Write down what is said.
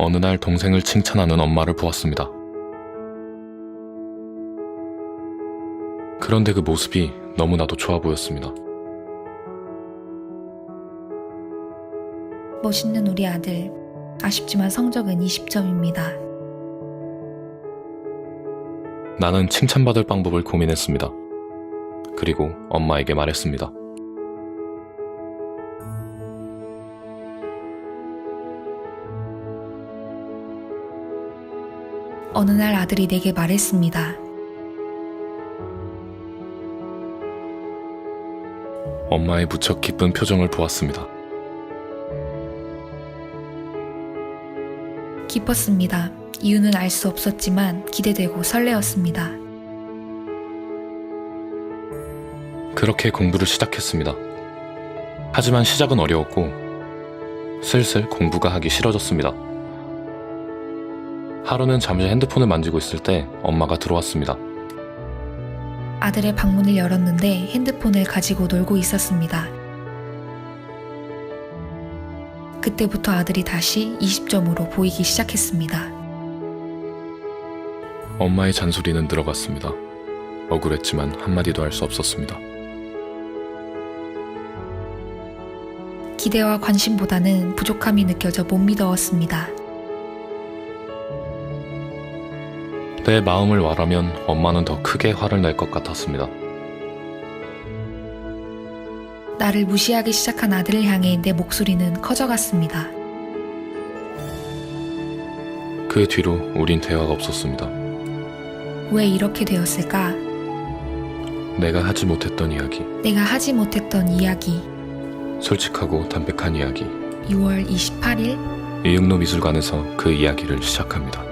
어느 날 동생을 칭찬하는 엄마를 보았습니다. 그런데 그 모습이 너무나도 좋아 보였습니다. 멋있는 우리 아들. 아쉽지만 성적은 20점입니다. 나는 칭찬받을 방법을 고민했습니다. 그리고 엄마에게 말했습니다. 어느 날 아들이 내게 말했습니다. 엄마의 무척 기쁜 표정을 보았습니다. 기뻤습니다. 이유는 알 수 없었지만 기대되고 설레었습니다. 그렇게 공부를 시작했습니다. 하지만 시작은 어려웠고 슬슬 공부가 하기 싫어졌습니다. 하루는 잠시 핸드폰을 만지고 있을 때 엄마가 들어왔습니다. 아들의 방문을 열었는데 핸드폰을 가지고 놀고 있었습니다. 그때부터 아들이 다시 20점으로 보이기 시작했습니다. 엄마의 잔소리는 들어갔습니다. 억울했지만 한마디도 할 수 없었습니다. 기대와 관심보다는 부족함이 느껴져 못 믿어왔습니다. 내 마음을 말하면 엄마는 더 크게 화를 낼 것 같았습니다. 나를 무시하기 시작한 아들을 향해 내 목소리는 커져갔습니다. 그 뒤로 우린 대화가 없었습니다. 왜 이렇게 되었을까? 내가 하지 못했던 이야기, 내가 하지 못했던 이야기. 솔직하고 담백한 이야기. 6월 28일 이육로 미술관에서 그 이야기를 시작합니다.